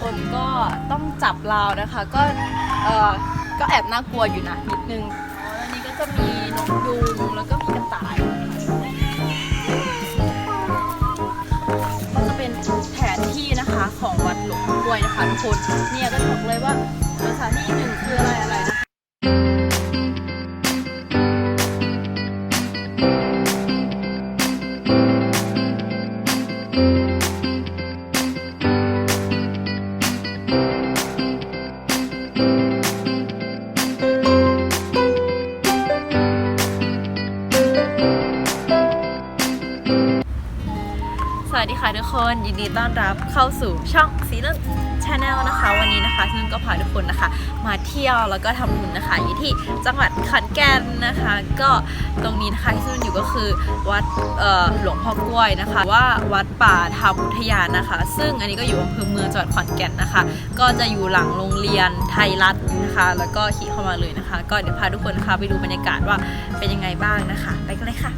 คนก็ต้องจับราวนะคะ ก็เออก็แอบน่ากลัวอยู่นะนิดนึงอ๋อแล้วนี้ก็จะมีนกยูงแล้วก็มีกระต่าย ก็จะเป็นแผนที่นะคะของวัดหลวงพ่อกล้วยนะคะทุกคนเนี่ยก็บอกเลยว่าสถานที่หนึ่งคืออะไรอะไรนะคะ คนยินดีต้อนรับเข้าสู่ช่องซีนุ่นชาแนลนะคะ วันนี้นะคะซีนุ่นก็พาทุกคนนะคะ มาเที่ยวแล้วก็ทำบุญนะคะอยู่ที่จังหวัดขอนแก่นนะคะ ก็ตรงนี้นะคะที่ซีนุ่นอยู่ก็คือวัดหลวงพ่อกล้วยนะคะ ว่าวัดป่าธรรมอุทยานนะคะ ซึ่งอันนี้ก็อยู่อำเภอเมืองจังหวัดขอนแก่นนะคะ ก็จะอยู่หลังโรงเรียนไทยรัฐนะคะ แล้วก็ขี่เข้ามาเลยนะคะ ก็เดี๋ยวพาทุกคนนะคะไปดูบรรยากาศว่าเป็นยังไงบ้างนะคะ ไปกันเลยค่ะ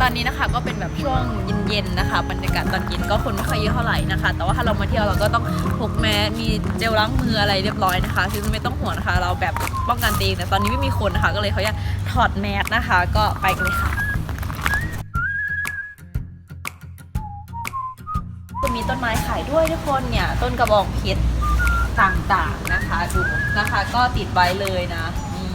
ตอนนี้นะคะก็เป็นแบบช่วงเย็นๆนะคะบรรยากาศตอนเย็นก็คนไม่ค่อยเยอะเท่าไหร่นะคะ แต่ว่าถ้าเรามาเที่ยวเราก็ต้องพกแมสมีเจลล้างมืออะไรเรียบร้อยนะคะซึ่งไม่ต้องห่วงนะคะ เราแบบป้องกันตัวเองแต่ตอนนี้ไม่มีคนนะคะ ก็เลยเขาจะถอดแมสนะคะ ก็ไปกันเลยค่ะมีต้นไม้ขายด้วยทุกคนเนี่ยต้นกระบองเพชรต่างๆนะคะดูนะคะ ก็ติดไว้เลยนะนี่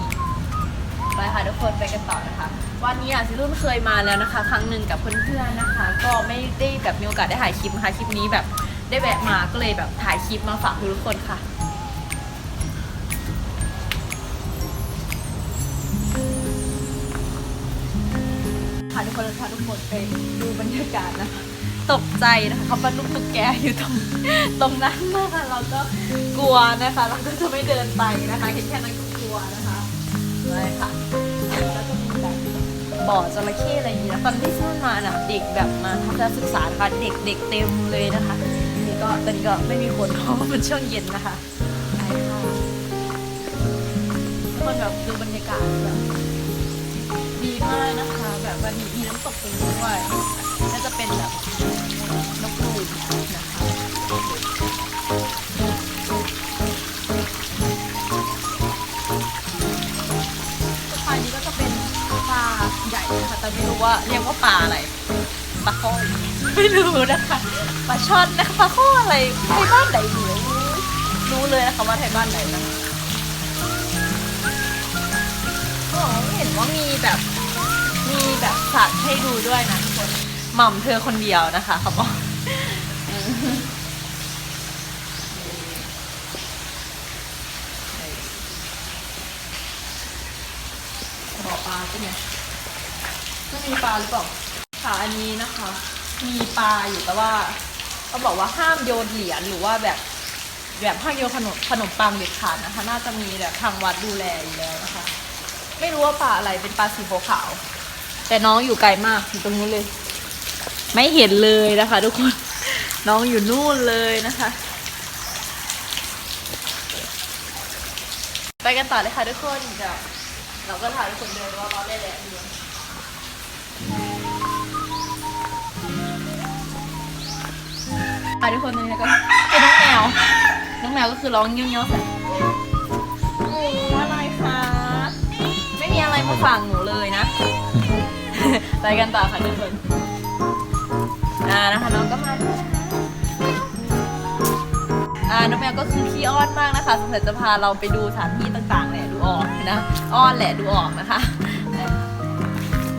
ไปค่ะทุกคนไปกันต่อนะคะ วันนี้อะซิรุ่นเคยมาแล้วนะคะ ครั้งหนึ่งกับเพื่อนๆนะคะ ก็ไม่ได้แบบมีโอกาสได้ถ่ายคลิปนะคะคลิปนี้แบบได้แวะมาก็เลยแบบถ่ายคลิปมาฝากทุกคนค่ะ ค่ะทุกคนพาทุกคนไปดูบรรยากาศนะคะ ตกใจนะคะเขาบรรลุตุ๊กแกอยู่ตรงตรงนั้นนะคะเราก็กลัวนะคะ เราก็จะไม่เดินไปนะคะเห็นแค่นั้นก็กลัวนะคะไปค่ะ บ่อจระเข้อะไรอย่างนี้นะตอนที่ขึ้นมาน่ะเด็กแบบมาทัศนศึกษานะคะเด็กเด็กเต็มเลยนะคะนี่ก็ตอนนี้ก็ไม่มีคนเพราะว่ามันช่วงเย็นนะคะไปค่ะทุกคนแบบดูบรรยากาศแบบดีมากนะคะ แบบวันนี้มีน้ำตกตรงนี้ด้วยน่าจะเป็นแบบนกนูนนะคะ ไม่รู้ว่าเรียกว่าปลาอะไรปลาข้อไม่รู้นะคะปลาช่อนนะคะปลาข้ออะไรไทยบ้านไหนเหนียวรู้เลยนะคะว่าไทยบ้านไหนนะคะก็เห็นว่ามีแบบมีแบบสัตว์ให้ดูด้วยนะทุกคนหม่ำเธอคนเดียวนะคะเขาบอกบ่อปลาใช่ไหม มีปลาหรือเปล่าค่ะอันนี้นะคะ มีปลาอยู่แต่ว่าเขาบอกว่าห้ามโยนเหรียญหรือว่าแบบแบบห้ามโยนขนมขนมปังเด็ดขาดนะคะ น่าจะมีแบบทางวัดดูแลอยู่แล้วนะคะ ไม่รู้ว่าปลาอะไรเป็นปลาสีขาว แต่น้องอยู่ไกลมากอยู่ตรงนู้นเลย ไม่เห็นเลยนะคะ ทุกคนน้องอยู่นู่นเลยนะคะ ไปกันต่อเลยค่ะทุกคนเดี๋ยวเราก็ถ่ายทุกคนเดินว่าเราได้แหละ อะทุกคนตรงนี้ก็เป็นน้องแมว น้องแมวก็คือร้องเงี้ยวๆใส่โอ้อะไรคะ ไม่มีอะไรมาฝากหนูเลยนะ ไปกันต่อค่ะทุกคน อ่านะคะน้องก็มาด้วยนะคะอ่าน้องแมวก็คือขี้อ้อนมากนะคะสงสัยจะพาเราไปดูสถานที่ต่างๆแหละดูออกนะ อ้อนแหละดูออกนะคะ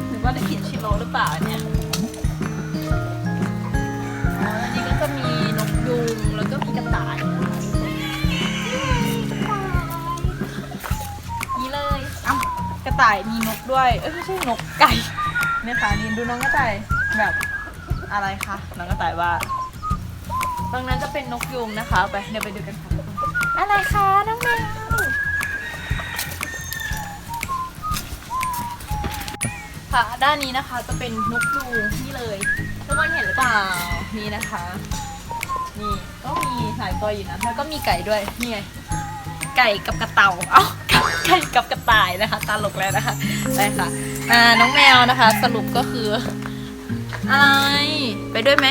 หรือว่าได้กลินชิโร่หรือเปล่าเนี่ย แล้วก็มีกระต่ายนี่เลยอ้ากระต่ายมีนกด้วย เอ้ยไม่ใช่นกไก่เนี่ยค่ะนี่ดูน้องกระต่ายแบบอะไรคะน้องกระต่ายว่าตรงนั้นจะเป็นนกยูงนะคะ ไปเดี๋ยวไปดูกันค่ะอะไรคะน้องแมวค่ะด้านนี้นะคะจะเป็นนกยูงนี่เลยทุกคนเห็นหรือเปล่านี่นะคะ นี่ก็มีหลายตัวอยู่นะแล้วก็มีไก่ด้วยนี่ไงไก่กับกระเต่าเอ้าไก่กับกระต่ายนะคะตลกแล้วนะคะไปค่ะอ่าน้องแมวนะคะ สรุปก็คืออะไรไปด้วยไหม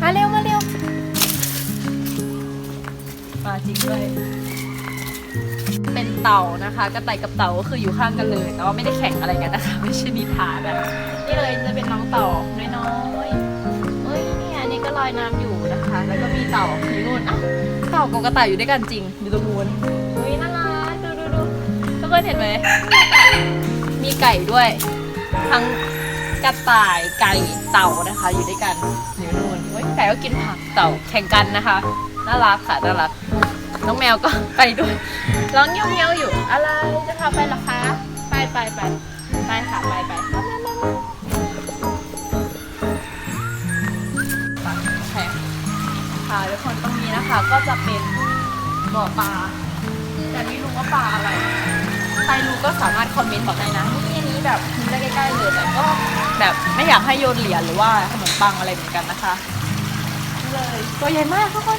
มาเร็วมาเร็วมาจริงด้วยเป็นเต่านะคะกระต่ายกับเต่าก็คืออยู่ข้างกันเลย แต่ว่าไม่ได้แข่งอะไรกันนะคะ ไม่ใช่นิทานนะนี่เลยจะเป็นน้องเต่าน้อยๆเอ้ยเนี่ยอันนี้ก็ลอยน้ำ เต่าอยู่นู่นอ้าวเต่ากับกระต่ายอยู่ด้วยกันจริงอยู่ตรงนู้นเฮ้ยน่ารักดูดูดูทุกคนเห็นไหมมีไก่ด้วย ทั้งกระต่ายไก่เต่านะคะ อยู่ด้วยกันอยู่นู่นเฮ้ยไก่ก็กินผักเต่าแข่งกันนะคะน่ารักค่ะน่ารักน้องแมวก็ไปด้วยร้องเงี้ยวเงี้ยวๆอยู่อะไรจะพาไปหรอ คะก็จะเป็นบ่อปลาแต่ไม่รู้ว่าปลาอะไรใครรู้ก็สามารถคอมเมนต์บอกได้นะนี่อันนี้แบบได้ใกล้ๆเลยแต่ก็แบบไม่อยากให้โยนเหรียญหรือว่าขนมปังอะไรเหมือนกันนะคะ เลยตัวใหญ่มากทุกคน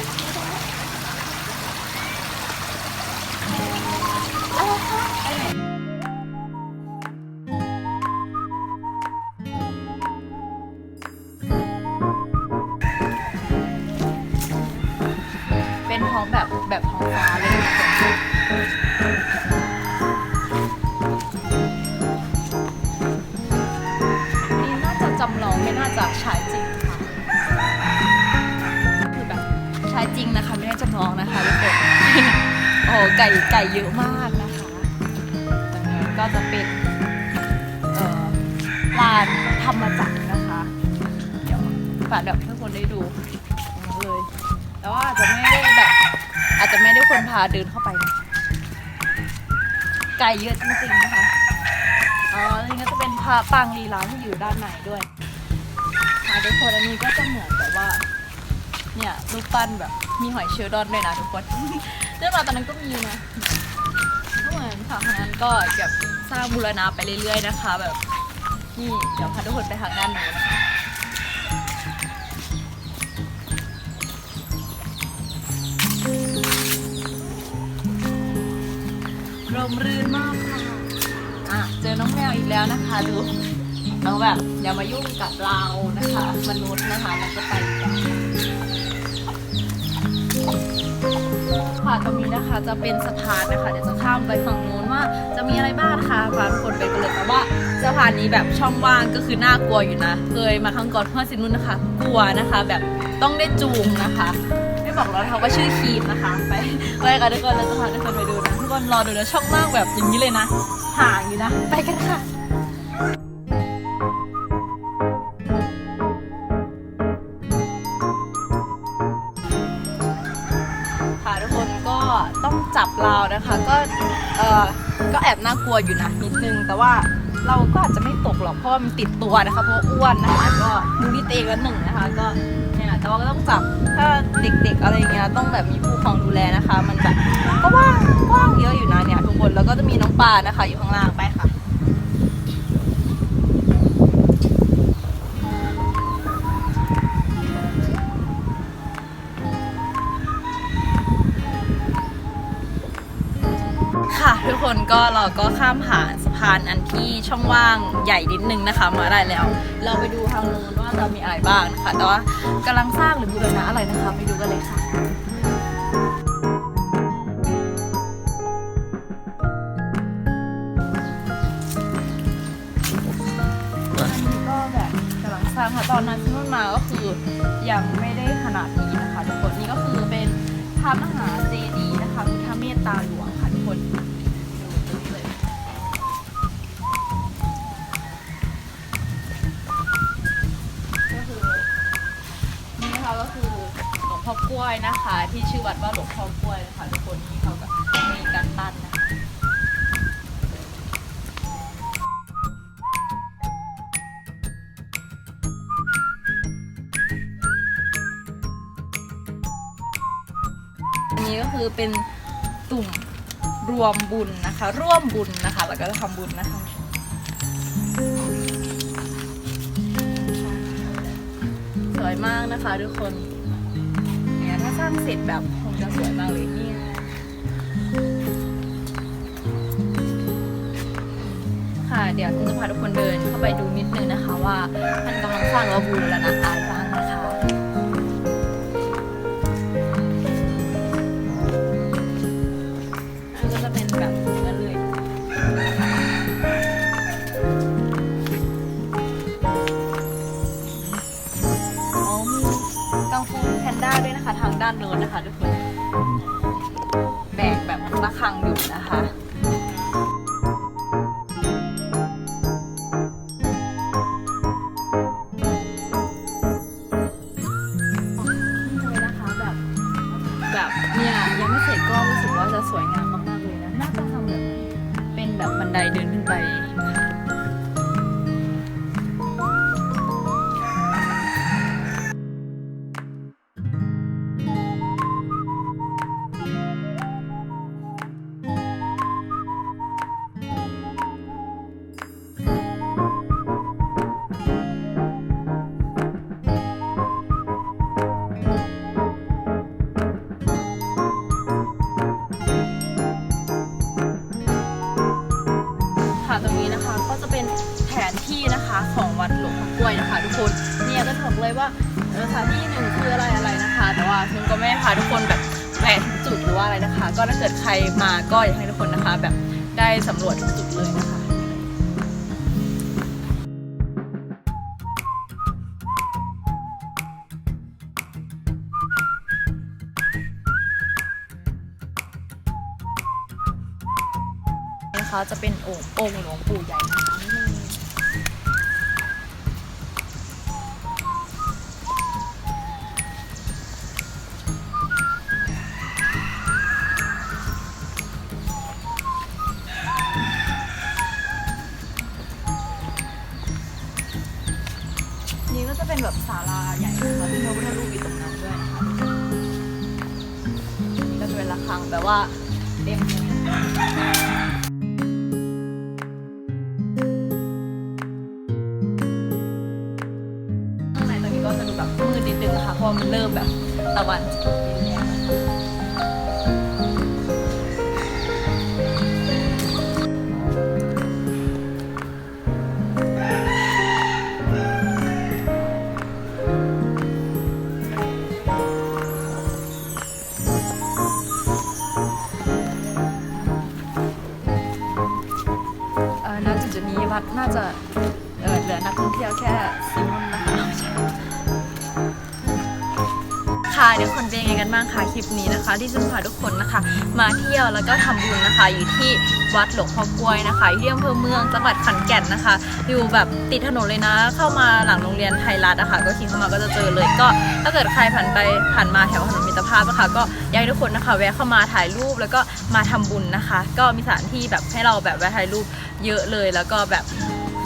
คือแบบฉายจริงนะคะ ไม่ได้จำลองนะคะทุกคนโอ้ไก่ไก่เยอะมากนะคะตรงนี้ก็จะเป็นลานธรรมจักรนะคะ เดี๋ยวฝากแบบให้ทุกคนได้ดูเลยแต่ว่าอาจจะไม่ได้แบบ อาจจะไม่ได้คนพาเดินเข้าไปนะไก่เยอะจริงๆนะคะอ๋อนนี้ก็จะเป็นพาปางลีลาที่อยู่ด้านในด้วย ค่ะทุกคนอันนี้ก็จะเหมือนแบบว่า เนี่ยรูปปั้นแบบมีหอยเชลล์ดอนด้วยนะทุกคน เรื่องราวตอนนั้นก็มีนะก็เหมือนฝั่งนั้นก็แบบสร้างบูรณะไปเรื่อยๆนะคะ แบบนี่เดี๋ยวพาทุกคนไปทางด้านโน้นนะคะร่มรื่นมากค่ะ อะ เจอน้องแมวอีกแล้วนะคะดู น้องแบบอย่ามายุ่งกับเรานะคะ มนุษย์นะคะแล้วก็ไปค่ะตรงนี้นะคะจะเป็นสะพานนะคะ เดี๋ยวจะข้ามไปฝั่งโน้นว่าจะมีอะไรบ้างนะคะพาทุกคนไปกันเลยแต่ว่าสะพานนี้แบบช่องว่างก็คือน่ากลัวอยู่นะ เคยมาครั้งก่อนเพื่อนสินุ่นนะคะ กลัวนะคะ แบบต้องได้จูงนะคะ ไม่บอกแล้วนะคะว่าชื่อครีมนะคะ ไปไปกันทุกคนเราจะพาทุกคนไปดูนะทุกคนรอดูนะช่องมากแบบอย่างนี้เลยนะห่างอยู่นะ ไปกันค่ะ นะคะ ก็เออก็แอบน่ากลัวอยู่นะนิดนึง แต่ว่าเราก็อาจจะไม่ตกหรอกเพราะมันติดตัวนะคะเพราะอ้วนนะคะก็ดูที่เตงละหนึ่งนะคะ ก็เนี่ยแต่ว่าก็ต้องจับถ้าเด็กๆอะไรเงี้ยต้องแบบมีผู้ปกครองดูแลนะคะ มันแบบก็ว่างว่างเยอะอยู่นะเนี่ยทุกคนแล้วก็จะมีน้องปลานะคะ อยู่ข้างล่างไปค่ะ คนก็เราก็ข้ามผ่านสะพานอันที่ช่องว่างใหญ่นิดนึงนะคะ มาได้แล้ว เราไปดูทางนู้นว่าจะมีอะไรบ้างนะคะแต่ว่ากำลังสร้างหรือบูรณะอะไรนะคะ ไปดูกันเลยค่ะอันนี้ก็แบบกำลังสร้างค่ะตอนนั้นที่นุ่นมาก็คือยังไม่ได้ขนาดนี้นะคะทุกคนนี่ก็คือเป็นพระมหาเจดีย์นะคะพุทธเมตตาหลวง ล้วยนะคะ ที่ชื่อวัดว่าหลวงพ่อกล้วยนะคะทุกคนที่เขาก็มีการปั้นนะคะอันนี้ก็คือเป็นตุ่มรวมบุญนะคะ ร่วมบุญนะคะ แล้วก็จะทำบุญนะคะสวยมากนะคะทุกคน ร้างเสร็จแบบคงจะสวยมากเลยเนี่ยค่ะ เดี๋ยวฉันจะพาทุกคนเดินเข้าไปดูนิดนึงนะคะว่ามันกำลังสร้างระบูรณะอะไร ด้านโน้นนะคะทุกคน พาทุกคนแบบแหวกทุกจุดหรือว่าอะไรนะคะ ก็ถ้าเกิดใครมาก็อยากให้ทุกคนนะคะ แบบได้สำรวจทุกจุดเลยนะคะนะคะจะเป็นองค์องค์หลวงปู่ใหญ่นะคะ ราะว่ามันเริ่มแบบตะวันณจุดนี้วัดน่าจะเหลือนักท่องเที่ยวแค่ ค่ะเดี๋ยวคนเป็นยังไงกันบ้างคะคลิปนี้นะคะ ที่ซึ่งพาทุกคนนะคะ มาเที่ยวแล้วก็ทำบุญนะคะ อยู่ที่วัดหลวงพ่อกล้วยนะคะที่อำเภอเมืองจังหวัดขอนแก่นนะคะ อยู่แบบติดถนนเลยนะ เข้ามาหลังโรงเรียนไทยรัฐนะคะก็ขี่เข้ามาก็จะเจอเลยก็ ถ้าเกิดใครผ่านไปผ่านมาแถวถนนมิตรภาพนะคะก็อยากให้ทุกคนนะคะ แวะเข้ามาถ่ายรูปแล้วก็มาทำบุญนะคะ ก็มีสถานที่แบบให้เราแบบแวะถ่ายรูปเยอะเลยแล้วก็แบบ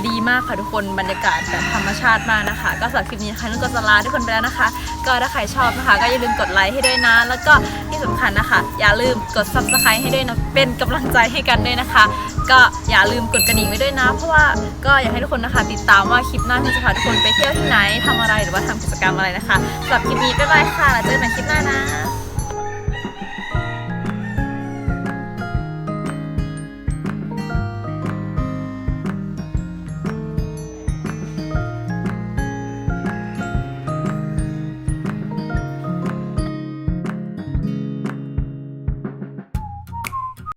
ดีมากค่ะทุกคนบรรยากาศแบบธรรมชาติมากนะคะ ก็สำหรับคลิปนี้นะคะนุ่นก็จะลาทุกคนไปแล้วนะคะ ก็ถ้าใครชอบนะคะ ก็อย่าลืมกดไลค์ให้ด้วยนะ แล้วก็ที่สำคัญนะคะ อย่าลืมกด subscribe ให้ด้วยนะเป็นกำลังใจให้กันด้วยนะคะ ก็อย่าลืมกดกระดิ่งไว้ด้วยนะ เพราะว่าก็อยากให้ทุกคนนะคะ ติดตามว่าคลิปหน้าที่จะพาทุกคนไปเที่ยวที่ไหนทำอะไรหรือว่าทำกิจกรรมอะไรนะคะสำหรับคลิปนี้บ๊ายบายค่ะแล้วเจอกันใหม่คลิปหน้านะ